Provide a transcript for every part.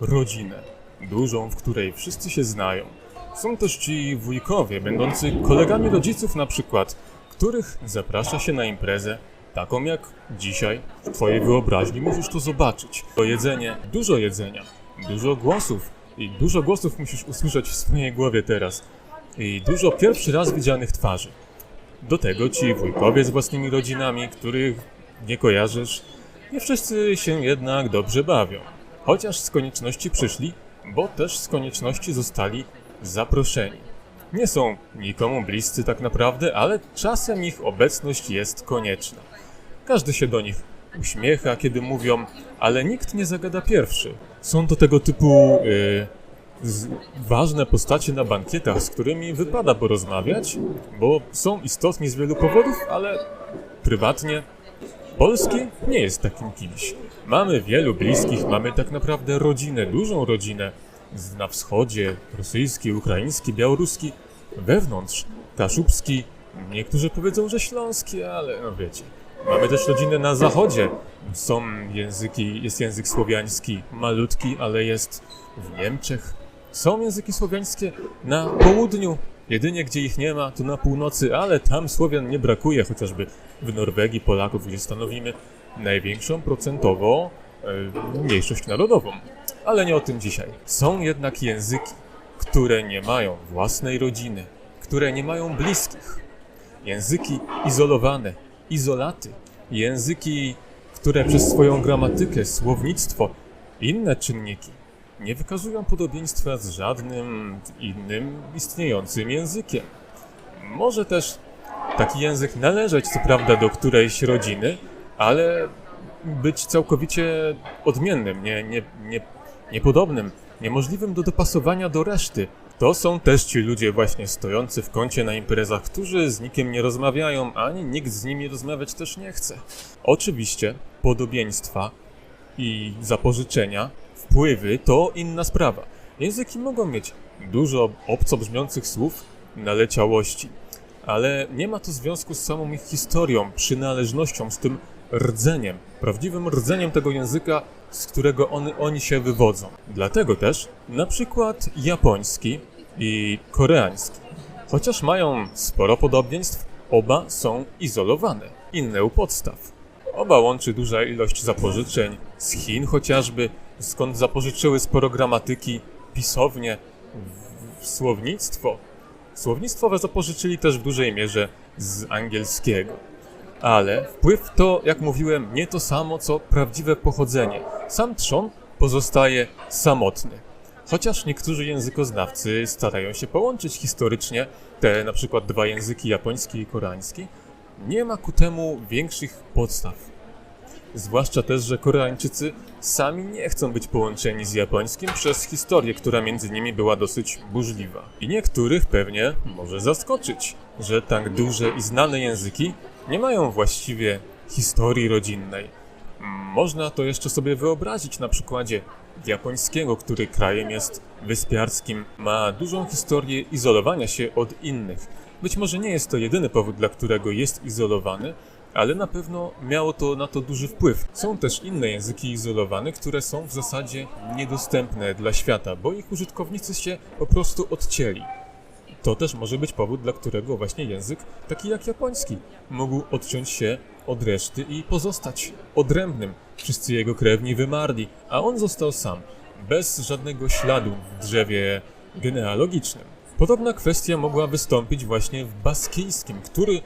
rodzinę. Dużą, w której wszyscy się znają. Są też ci wujkowie, będący kolegami rodziców na przykład, których zaprasza się na imprezę, taką jak dzisiaj. W twojej wyobraźni musisz to zobaczyć. To jedzenie, dużo jedzenia, dużo głosów i dużo głosów musisz usłyszeć w swojej głowie teraz. I dużo pierwszy raz widzianych twarzy. Do tego ci wujkowie z własnymi rodzinami, których nie kojarzysz, nie wszyscy się jednak dobrze bawią. Chociaż z konieczności przyszli, bo też z konieczności zostali zaproszeni. Nie są nikomu bliscy tak naprawdę, ale czasem ich obecność jest konieczna. Każdy się do nich uśmiecha, kiedy mówią, ale nikt nie zagada pierwszy. Są to tego typu y, z, ważne postacie na bankietach, z którymi wypada porozmawiać, bo są istotni z wielu powodów, ale prywatnie Polski nie jest takim kimś. Mamy wielu bliskich, mamy tak naprawdę rodzinę, dużą rodzinę na wschodzie, rosyjski, ukraiński, białoruski, wewnątrz kaszubski, niektórzy powiedzą, że śląski, ale no wiecie. Mamy też rodzinę na zachodzie. Są języki, jest język słowiański, malutki, ale jest w Niemczech. Są języki słowiańskie na południu, jedynie gdzie ich nie ma, to na północy, ale tam Słowian nie brakuje, chociażby w Norwegii Polaków, gdzie stanowimy największą procentowo e, mniejszość narodową. Ale nie o tym dzisiaj. Są jednak języki, które nie mają własnej rodziny, które nie mają bliskich. Języki izolowane, izolaty, języki, które przez swoją gramatykę, słownictwo, inne czynniki nie wykazują podobieństwa z żadnym innym istniejącym językiem. Może też taki język należeć co prawda do którejś rodziny, ale być całkowicie odmiennym, nie, nie, nie, niepodobnym, niemożliwym do dopasowania do reszty. To są też ci ludzie właśnie stojący w kącie na imprezach, którzy z nikim nie rozmawiają, ani nikt z nimi rozmawiać też nie chce. Oczywiście podobieństwa i zapożyczenia, wpływy to inna sprawa. Języki mogą mieć dużo obco brzmiących słów, naleciałości, ale nie ma to związku z samą ich historią, przynależnością, z tym rdzeniem, prawdziwym rdzeniem tego języka, z którego one, oni się wywodzą. Dlatego też na przykład japoński i koreański, chociaż mają sporo podobieństw, oba są izolowane, inne u podstaw. Oba łączy duża ilość zapożyczeń, z Chin chociażby, skąd zapożyczyły sporo gramatyki, pisownie, w- w słownictwo. Słownictwo zapożyczyli też w dużej mierze z angielskiego. Ale wpływ to, jak mówiłem, nie to samo co prawdziwe pochodzenie. Sam trzon pozostaje samotny. Chociaż niektórzy językoznawcy starają się połączyć historycznie te na przykład dwa języki japoński i koreański, nie ma ku temu większych podstaw. Zwłaszcza też, że Koreańczycy sami nie chcą być połączeni z japońskim przez historię, która między nimi była dosyć burzliwa. I niektórych pewnie może zaskoczyć, że tak duże i znane języki nie mają właściwie historii rodzinnej. Można to jeszcze sobie wyobrazić na przykładzie japońskiego, który krajem jest wyspiarskim, ma dużą historię izolowania się od innych. Być może nie jest to jedyny powód, dla którego jest izolowany, ale na pewno miało to na to duży wpływ. Są też inne języki izolowane, które są w zasadzie niedostępne dla świata, bo ich użytkownicy się po prostu odcięli. To też może być powód, dla którego właśnie język, taki jak japoński, mógł odciąć się od reszty i pozostać odrębnym. Wszyscy jego krewni wymarli, a on został sam, bez żadnego śladu w drzewie genealogicznym. Podobna kwestia mogła wystąpić właśnie w baskijskim, który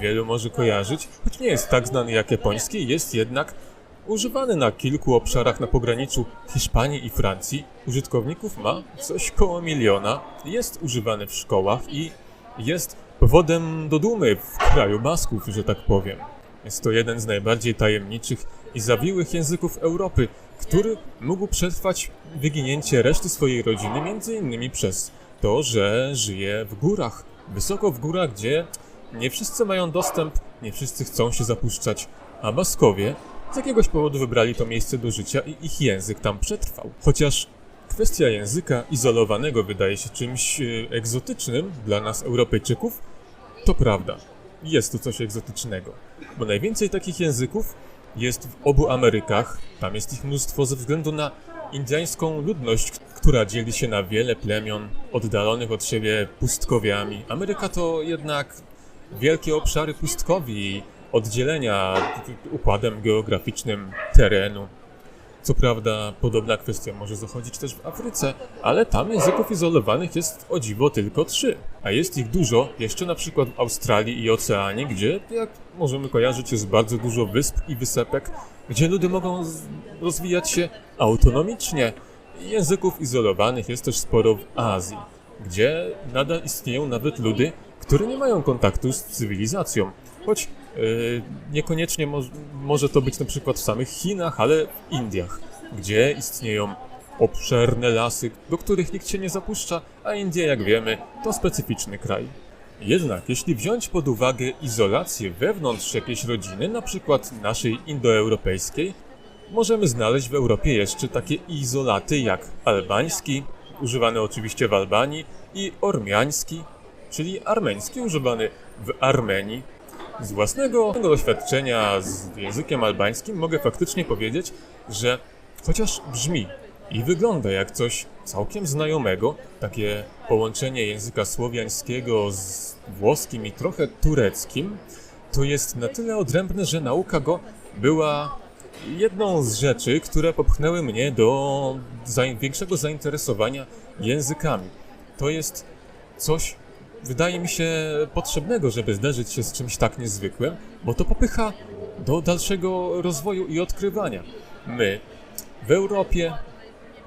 wielu może kojarzyć, choć nie jest tak znany jak japoński, jest jednak używany na kilku obszarach na pograniczu Hiszpanii i Francji. Użytkowników ma coś koło miliona, jest używany w szkołach i jest powodem do dumy w kraju Basków, że tak powiem. Jest to jeden z najbardziej tajemniczych i zawiłych języków Europy, który mógł przetrwać wyginięcie reszty swojej rodziny, między innymi przez to, że żyje w górach. Wysoko w górach, gdzie nie wszyscy mają dostęp, nie wszyscy chcą się zapuszczać, a Baskowie z jakiegoś powodu wybrali to miejsce do życia i ich język tam przetrwał. Chociaż kwestia języka izolowanego wydaje się czymś e, egzotycznym dla nas, Europejczyków, to prawda. Jest to coś egzotycznego. Bo najwięcej takich języków jest w obu Amerykach. Tam jest ich mnóstwo ze względu na indyjską ludność, która dzieli się na wiele plemion oddalonych od siebie pustkowiami. Ameryka to jednak wielkie obszary pustkowi oddzielenia układem geograficznym terenu. Co prawda, podobna kwestia może zachodzić też w Afryce, ale tam języków izolowanych jest o dziwo tylko trzy. A jest ich dużo, jeszcze na przykład w Australii i Oceanii, gdzie, jak możemy kojarzyć, jest bardzo dużo wysp i wysepek, gdzie ludy mogą rozwijać się autonomicznie. Języków izolowanych jest też sporo w Azji, gdzie nadal istnieją nawet ludy, które nie mają kontaktu z cywilizacją. Choć yy, niekoniecznie mo- może to być na przykład w samych Chinach, ale w Indiach, gdzie istnieją obszerne lasy, do których nikt się nie zapuszcza, a Indie, jak wiemy, to specyficzny kraj. Jednak jeśli wziąć pod uwagę izolację wewnątrz jakiejś rodziny, na przykład naszej indoeuropejskiej, możemy znaleźć w Europie jeszcze takie izolaty jak albański, używany oczywiście w Albanii, i ormiański, czyli armeński, używany w Armenii. Z własnego doświadczenia z językiem albańskim mogę faktycznie powiedzieć, że chociaż brzmi i wygląda jak coś całkiem znajomego, takie połączenie języka słowiańskiego z włoskim i trochę tureckim, to jest na tyle odrębne, że nauka go była jedną z rzeczy, które popchnęły mnie do większego zainteresowania językami. To jest coś, wydaje mi się, potrzebnego, żeby zderzyć się z czymś tak niezwykłym, bo to popycha do dalszego rozwoju i odkrywania. My w Europie,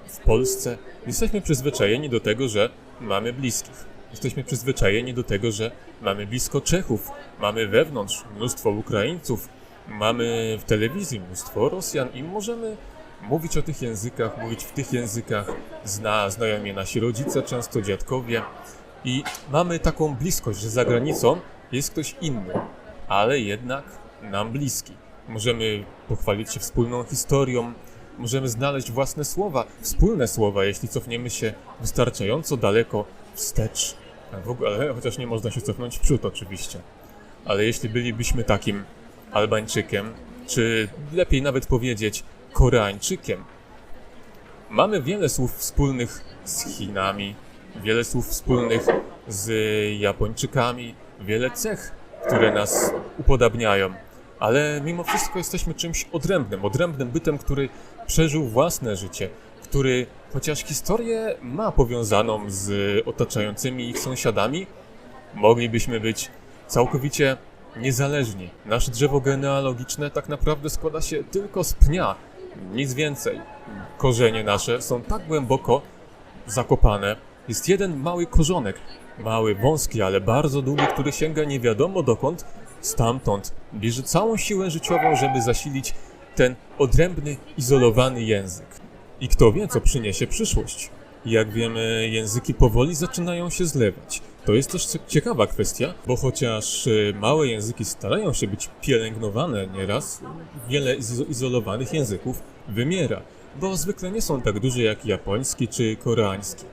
w Polsce jesteśmy przyzwyczajeni do tego, że mamy bliskich. Jesteśmy przyzwyczajeni do tego, że mamy blisko Czechów, mamy wewnątrz mnóstwo Ukraińców, mamy w telewizji mnóstwo Rosjan i możemy mówić o tych językach, mówić w tych językach, zna, znają je nasi rodzice, często dziadkowie i mamy taką bliskość, że za granicą jest ktoś inny, ale jednak nam bliski. Możemy pochwalić się wspólną historią, możemy znaleźć własne słowa, wspólne słowa, jeśli cofniemy się wystarczająco daleko wstecz. W ogóle, chociaż nie można się cofnąć w przód oczywiście. Ale jeśli bylibyśmy takim Albańczykiem, czy lepiej nawet powiedzieć Koreańczykiem, mamy wiele słów wspólnych z Chinami, wiele słów wspólnych z Japończykami, wiele cech, które nas upodabniają. Ale mimo wszystko jesteśmy czymś odrębnym, odrębnym bytem, który przeżył własne życie, który chociaż historię ma powiązaną z otaczającymi ich sąsiadami, moglibyśmy być całkowicie niezależni. Nasze drzewo genealogiczne tak naprawdę składa się tylko z pnia, nic więcej. Korzenie nasze są tak głęboko zakopane. Jest jeden mały korzonek, mały, wąski, ale bardzo długi, który sięga nie wiadomo dokąd, stamtąd bierze całą siłę życiową, żeby zasilić ten odrębny, izolowany język. I kto wie, co przyniesie przyszłość. Jak wiemy, języki powoli zaczynają się zlewać. To jest też cie- ciekawa kwestia, bo chociaż y, małe języki starają się być pielęgnowane nieraz, wiele izo- izolowanych języków wymiera, bo zwykle nie są tak duże jak japoński czy koreański.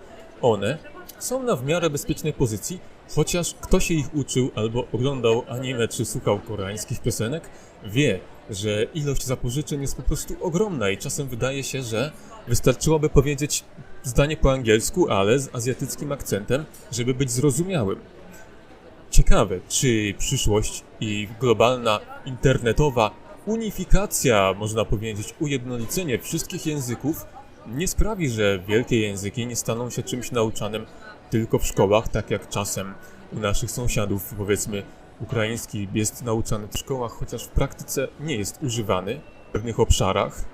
One są na w miarę bezpiecznej pozycji, chociaż kto się ich uczył albo oglądał anime czy słuchał koreańskich piosenek, wie, że ilość zapożyczeń jest po prostu ogromna i czasem wydaje się, że wystarczyłoby powiedzieć zdanie po angielsku, ale z azjatyckim akcentem, żeby być zrozumiałym. Ciekawe, czy przyszłość i globalna internetowa unifikacja, można powiedzieć, ujednolicenie wszystkich języków nie sprawi, że wielkie języki nie staną się czymś nauczanym tylko w szkołach, tak jak czasem u naszych sąsiadów, powiedzmy, ukraiński jest nauczany w szkołach, chociaż w praktyce nie jest używany w pewnych obszarach.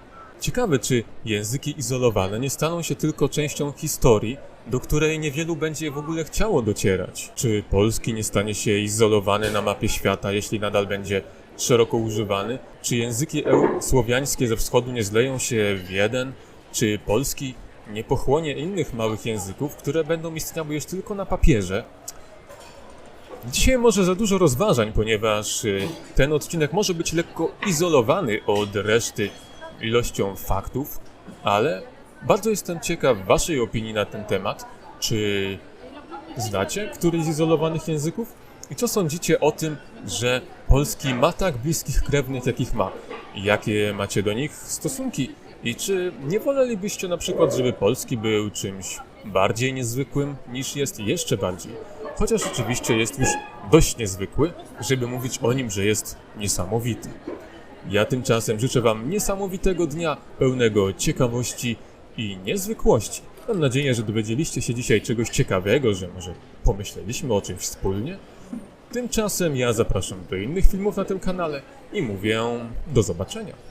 Ciekawe, czy języki izolowane nie staną się tylko częścią historii, do której niewielu będzie w ogóle chciało docierać. Czy polski nie stanie się izolowany na mapie świata, jeśli nadal będzie szeroko używany? Czy języki słowiańskie ze wschodu nie zleją się w jeden? Czy polski nie pochłonie innych małych języków, które będą istniały już tylko na papierze? Dzisiaj może za dużo rozważań, ponieważ y, ten odcinek może być lekko izolowany od reszty ilością faktów, ale bardzo jestem ciekaw Waszej opinii na ten temat. Czy znacie któryś z izolowanych języków? I co sądzicie o tym, że polski ma tak bliskich krewnych, jakich ma? Jakie macie do nich stosunki? I czy nie wolelibyście na przykład, żeby polski był czymś bardziej niezwykłym niż jest jeszcze bardziej? Chociaż oczywiście jest już dość niezwykły, żeby mówić o nim, że jest niesamowity. Ja tymczasem życzę Wam niesamowitego dnia, pełnego ciekawości i niezwykłości. Mam nadzieję, że dowiedzieliście się dzisiaj czegoś ciekawego, że może pomyśleliśmy o czymś wspólnie. Tymczasem ja zapraszam do innych filmów na tym kanale i mówię do zobaczenia.